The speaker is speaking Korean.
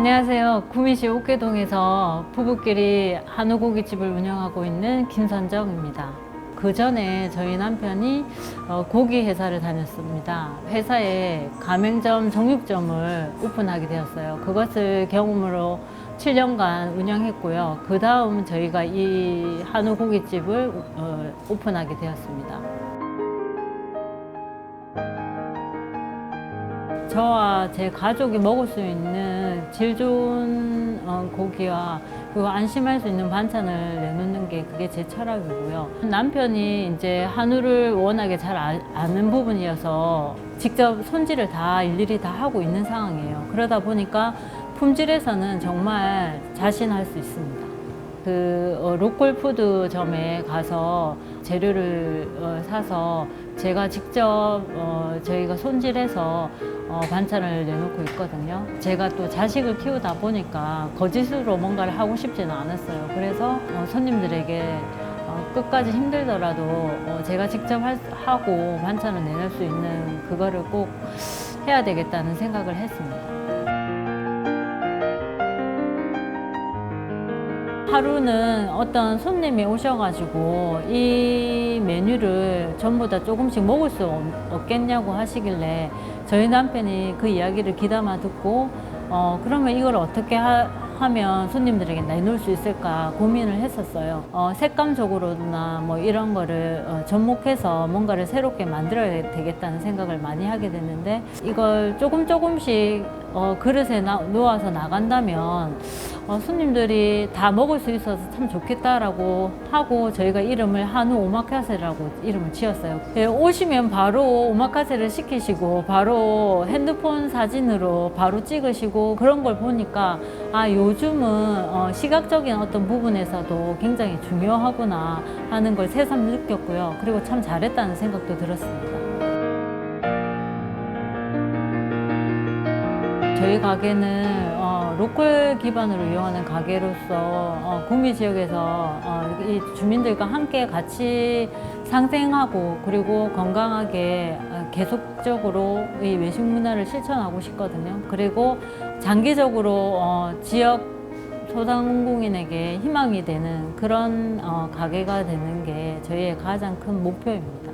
안녕하세요. 구미시 옥계동에서 부부끼리 한우 고깃집을 운영하고 있는 김선정입니다. 그 전에 저희 남편이 어, 고기 회사를 다녔습니다. 회사에 가맹점, 정육점을 오픈하게 되었어요. 그것을 경험으로 7년간 운영했고요. 그 다음 저희가 이 한우 고깃집을 어, 오픈하게 되었습니다. 저와 제 가족이 먹을 수 있는 질 좋은 어, 고기와 그리고 안심할 수 있는 반찬을 내놓는 게 그게 제 철학이고요. 남편이 이제 한우를 워낙에 잘 아, 아는 부분이어서 직접 손질을 다 일일이 다 하고 있는 상황이에요. 그러다 보니까 품질에서는 정말 자신할 수 있습니다. 그 어, 로컬 푸드점에 가서 재료를 어, 사서 제가 직접 어, 저희가 손질해서 어, 반찬을 내놓고 있거든요. 제가 또 자식을 키우다 보니까 거짓으로 뭔가를 하고 싶지는 않았어요. 그래서 어, 손님들에게 어, 끝까지 힘들더라도 어, 제가 직접 할- 하고 반찬을 내놓을 수 있는 그거를 꼭 해야 되겠다는 생각을 했습니다. 하루는 어떤 손님이 오셔가지고 이 메뉴를 전부 다 조금씩 먹을 수 없- 없겠냐고 하시길래 저희 남편이 그 이야기를 귀담아 듣고 어 그러면 이걸 어떻게 하, 면 손님들에게 내놓을 수 있을까 고민을 했었어요. 어, 색감적으로나 뭐 이런 거를 어, 접목해서 뭔가를 새롭게 만들어야 되겠다는 생각을 많이 하게 됐는데 이걸 조금 조금씩 어, 그릇에 나, 놓아서 나간다면 어, 손님들이 다 먹을 수 있어서 참 좋겠다라고 하고 저희가 이름을 한우 오마카세라고 이름을 지었어요. 예, 오시면 바로 오마카세를 시키시고 바로 핸드폰 사진으로 바로 찍으시고 그런 걸 보니까 아 요즘은 어, 시각적인 어떤 부분에서도 굉장히 중요하구나 하는 걸 새삼 느꼈고요. 그리고 참 잘했다는 생각도 들었습니다. 저희 가게는 어, 로컬 기반으로 이용하는 가게로서 어, 구미 지역에서 어, 이 주민들과 함께 같이 상생하고 그리고 건강하게 어, 계속적으로 이 외식 문화를 실천하고 싶거든요. 그리고 장기적으로 어, 지역 소상공인에게 희망이 되는 그런 어, 가게가 되는 게 저희의 가장 큰 목표입니다.